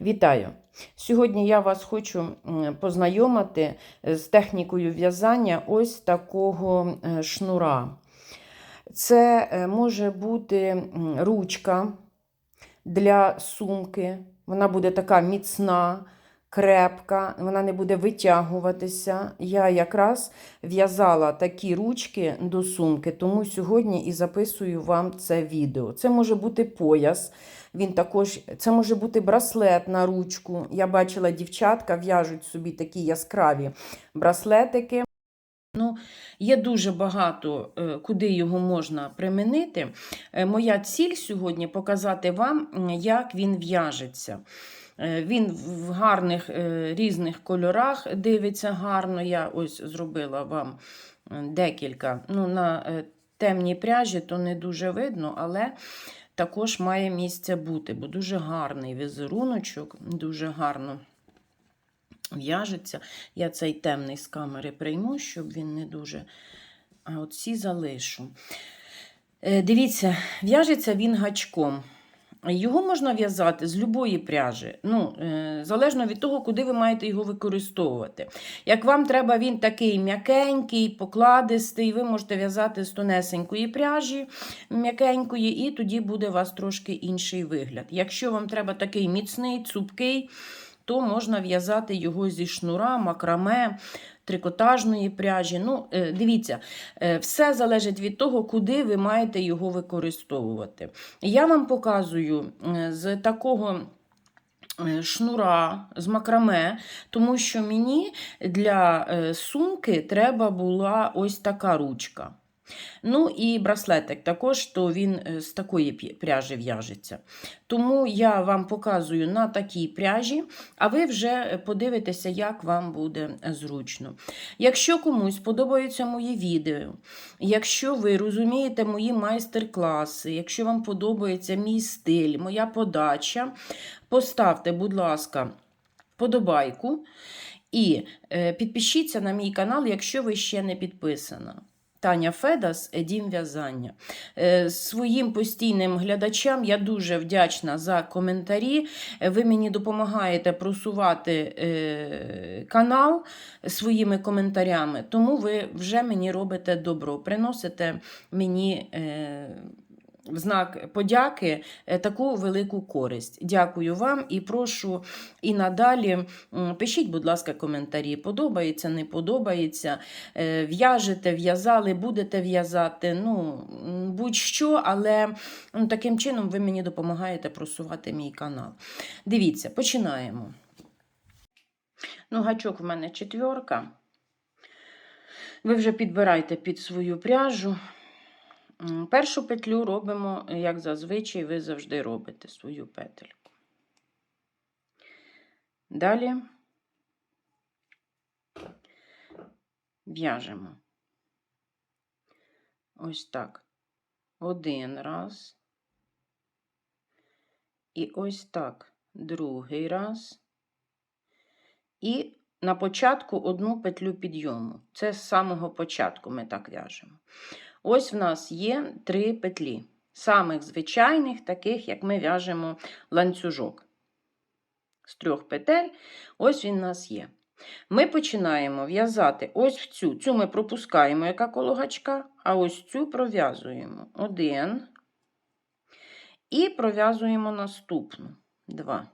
Вітаю! Сьогодні я вас хочу познайомити з технікою в'язання ось такого е, шнура. Це е, може бути ручка для сумки. Вона буде така міцна, крепка, вона не буде витягуватися. Я якраз в'язала такі ручки до сумки, тому сьогодні і записую вам це відео. Це може бути пояс. Він також, це може бути браслет на ручку. Я бачила, дівчатка в'яжуть собі такі яскраві браслетики. Ну, є дуже багато, е, куди його можна применити. Е, Моя ціль сьогодні показати вам, як він в'яжеться. Е, Він в гарних різних кольорах дивиться гарно. Я ось зробила вам декілька. Ну, на темній пряжі то не дуже видно, але також має місце бути, бо дуже гарний візеруночок, дуже гарно в'яжеться. Я цей темний з камери прийму, щоб він не дуже. А от ці залишу. Е, Дивіться, в'яжеться він гачком. Його можна в'язати з любої пряжі, ну, е, залежно від того, куди ви маєте його використовувати. Як вам треба він такий м'якенький, покладистий, ви можете в'язати з тонесенької пряжі, м'якенької, і тоді буде у вас трошки інший вигляд. Якщо вам треба такий міцний, цупкий, то можна в'язати його зі шнура, макраме, трикотажної пряжі. Ну, е, Дивіться, е, все залежить від того, куди ви маєте його використовувати. Я вам показую е, з такого. Шнура з макраме, тому що мені для сумки треба була ось така ручка. Ну і браслетик також, то він е, з такої пряжі в'яжеться. Тому я вам показую на такій пряжі, а ви вже подивитеся, як вам буде зручно. Якщо комусь подобаються мої відео, якщо ви розумієте мої майстер-класи, якщо вам подобається мій стиль, моя подача, поставте, будь ласка, подобайку і е, підпишіться на мій канал, якщо ви ще не підписана. Таня Федас, Едім в'язання. Е, Своїм постійним глядачам я дуже вдячна за коментарі. Е, Ви мені допомагаєте просувати е, канал своїми коментарями, тому ви вже мені робите добро, приносите мені. В знак подяки е, таку велику користь. Дякую вам і прошу і надалі пишіть, будь ласка, коментарі. Подобається, не подобається. Е, В'яжете, в'язали, будете в'язати. Ну, будь-що, але ну, таким чином ви мені допомагаєте просувати мій канал. Дивіться, починаємо. Ну, гачок в мене четверка. Ви вже підбирайте під свою пряжу. Першу петлю робимо, як зазвичай, ви завжди робите свою петельку. Далі в'яжемо. Ось так. Один раз. І ось так. Другий раз. І на початку одну петлю підйому. Це з самого початку ми так в'яжемо. Ось в нас є три петлі. Самих звичайних, таких, як ми в'яжемо ланцюжок. З трьох петель, ось він у нас є. Ми починаємо в'язати ось в цю. Цю ми пропускаємо, яка коло гачка, а ось цю пров'язуємо. Один. І пров'язуємо наступну. Два.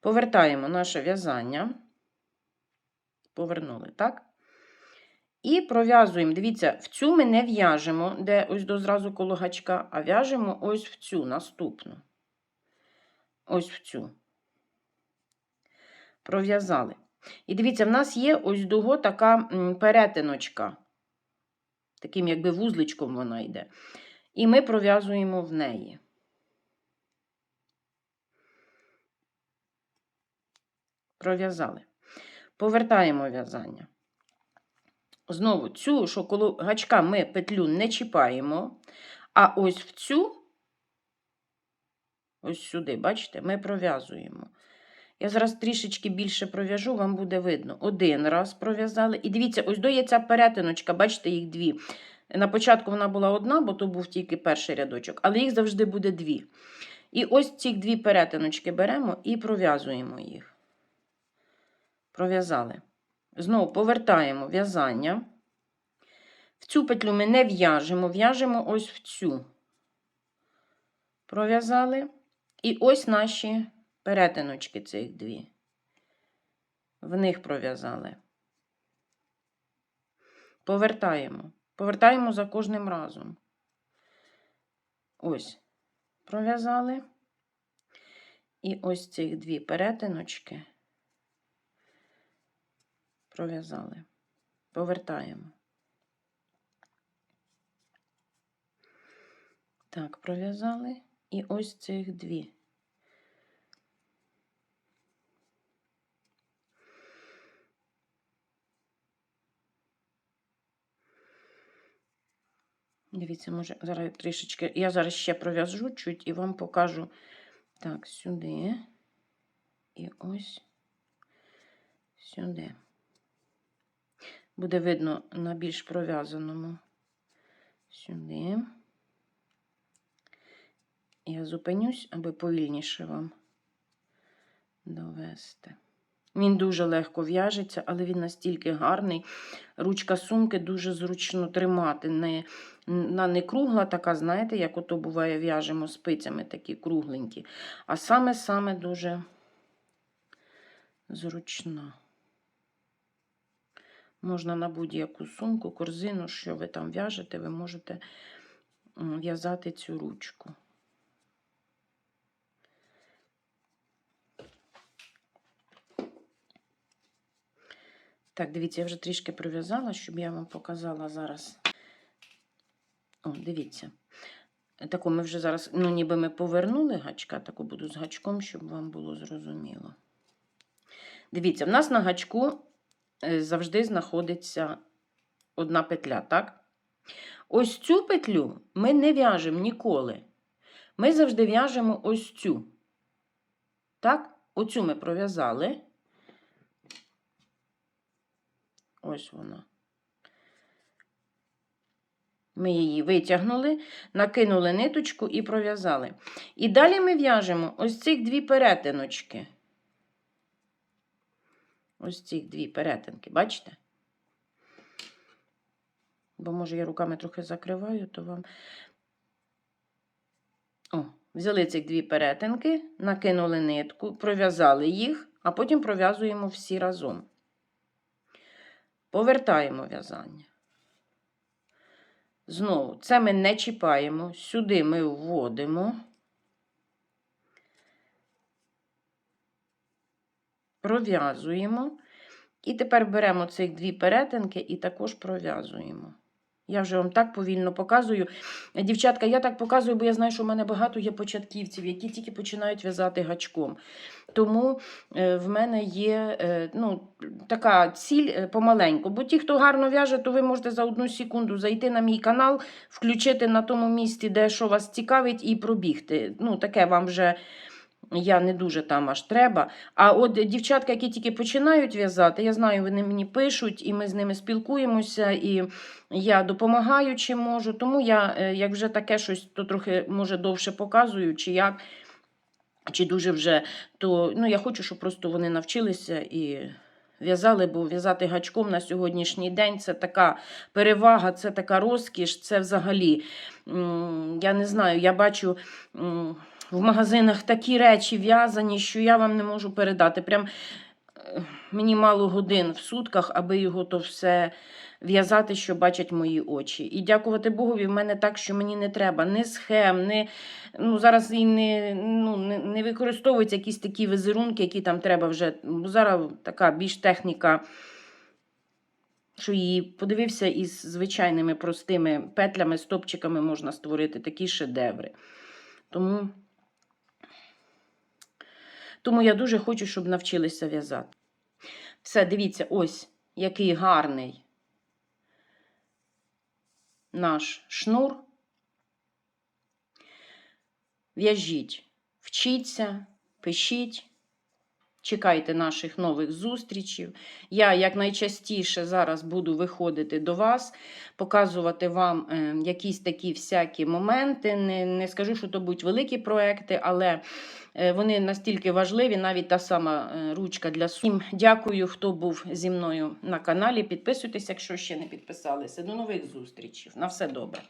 Повертаємо наше в'язання. Повернули, так? І пров'язуємо. Дивіться, в цю ми не в'яжемо, де ось до зразу коло гачка, а в'яжемо ось в цю наступну. Ось в цю. Пров'язали. І дивіться, в нас є ось дуго така перетиночка. Таким, якби вузличком вона йде. І ми пров'язуємо в неї. Пров'язали. Повертаємо в'язання. Знову цю, що коло гачка ми петлю не чіпаємо, а ось в цю, ось сюди, бачите, ми пров'язуємо. Я зараз трішечки більше пров'яжу, вам буде видно. Один раз пров'язали. І дивіться, ось до є ця перетиночка, бачите, їх дві. На початку вона була одна, бо то був тільки перший рядочок, але їх завжди буде дві. І ось ці дві перетиночки беремо і пров'язуємо їх. Пров'язали. Знову повертаємо в'язання. В цю петлю ми не в'яжемо, в'яжемо ось в цю. Пров'язали. І ось наші перетиночки цих дві. В них пров'язали. Повертаємо. Повертаємо за кожним разом. Ось. Пров'язали. І ось цих дві перетиночки пров'язали. Повертаємо. Так, пров'язали. І ось цих дві. Дивіться, може, зараз трішечки. Я зараз ще пров'яжу чуть і вам покажу. Так, сюди. І ось сюди. Буде видно на більш пров'язаному. Сюди. Я зупинюсь, аби повільніше вам довести. Він дуже легко в'яжеться, але він настільки гарний. Ручка сумки дуже зручно тримати. Не, вона не кругла, така, знаєте, як ото буває, в'яжемо спицями такі кругленькі. А саме-саме дуже зручна. Можна на будь-яку сумку, корзину, що ви там в'яжете, ви можете в'язати цю ручку. Так, дивіться, я вже трішки пров'язала, щоб я вам показала зараз. О, дивіться. Таку ми вже зараз, ну, ніби ми повернули гачка, таку буду з гачком, щоб вам було зрозуміло. Дивіться, в нас на гачку завжди знаходиться одна петля, так? Ось цю петлю ми не в'яжемо ніколи. Ми завжди в'яжемо ось цю. Так? Оцю ми пров'язали. Ось вона. Ми її витягнули, накинули ниточку і пров'язали. І далі ми в'яжемо ось цих дві перетиночки. Ось ці дві перетинки, бачите? Бо, може, я руками трохи закриваю, то вам. О, взяли ці дві перетинки, накинули нитку, пров'язали їх, а потім пров'язуємо всі разом. Повертаємо в'язання. Знову, це ми не чіпаємо, сюди ми вводимо, пров'язуємо. І тепер беремо цих дві перетинки і також пров'язуємо. Я вже вам так повільно показую. Дівчатка, я так показую, бо я знаю, що в мене багато є початківців, які тільки починають в'язати гачком. Тому е, в мене є е, ну, така ціль е, помаленьку. Бо ті, хто гарно в'яже, то ви можете за одну секунду зайти на мій канал, включити на тому місці, де що вас цікавить, і пробігти. Ну, таке вам вже. Я не дуже там аж треба. А от дівчатка, які тільки починають в'язати, я знаю, вони мені пишуть, і ми з ними спілкуємося, і я допомагаю, чим можу. Тому я, е, як вже таке щось, то трохи може довше показую, чи як, чи дуже вже, то ну, я хочу, щоб просто вони навчилися і. В'язали, бо в'язати гачком на сьогоднішній день це така перевага, це така розкіш, це взагалі. Я не знаю, я бачу в магазинах такі речі в'язані, що я вам не можу передати. Прям е, мені мало годин в сутках, аби його то все в'язати, що бачать мої очі. І дякувати Богові, в мене так, що мені не треба ні схем, ні, ну, зараз і не, ну, не, не використовуються якісь такі візерунки, які там треба вже. Бо зараз така більш техніка. Що її подивився із звичайними простими петлями, стопчиками можна створити такі шедеври. Тому, тому я дуже хочу, щоб навчилися в'язати. Все, дивіться, ось який гарний наш шнур. В'яжіть, вчіться, пишіть. Чекайте наших нових зустрічей. Я якнайчастіше зараз буду виходити до вас, показувати вам е, якісь такі всякі моменти. Не, не скажу, що то будуть великі проекти, але е, вони настільки важливі, навіть та сама е, ручка для сум. Дякую, хто був зі мною на каналі. Підписуйтесь, якщо ще не підписалися. До нових зустрічей. На все добре.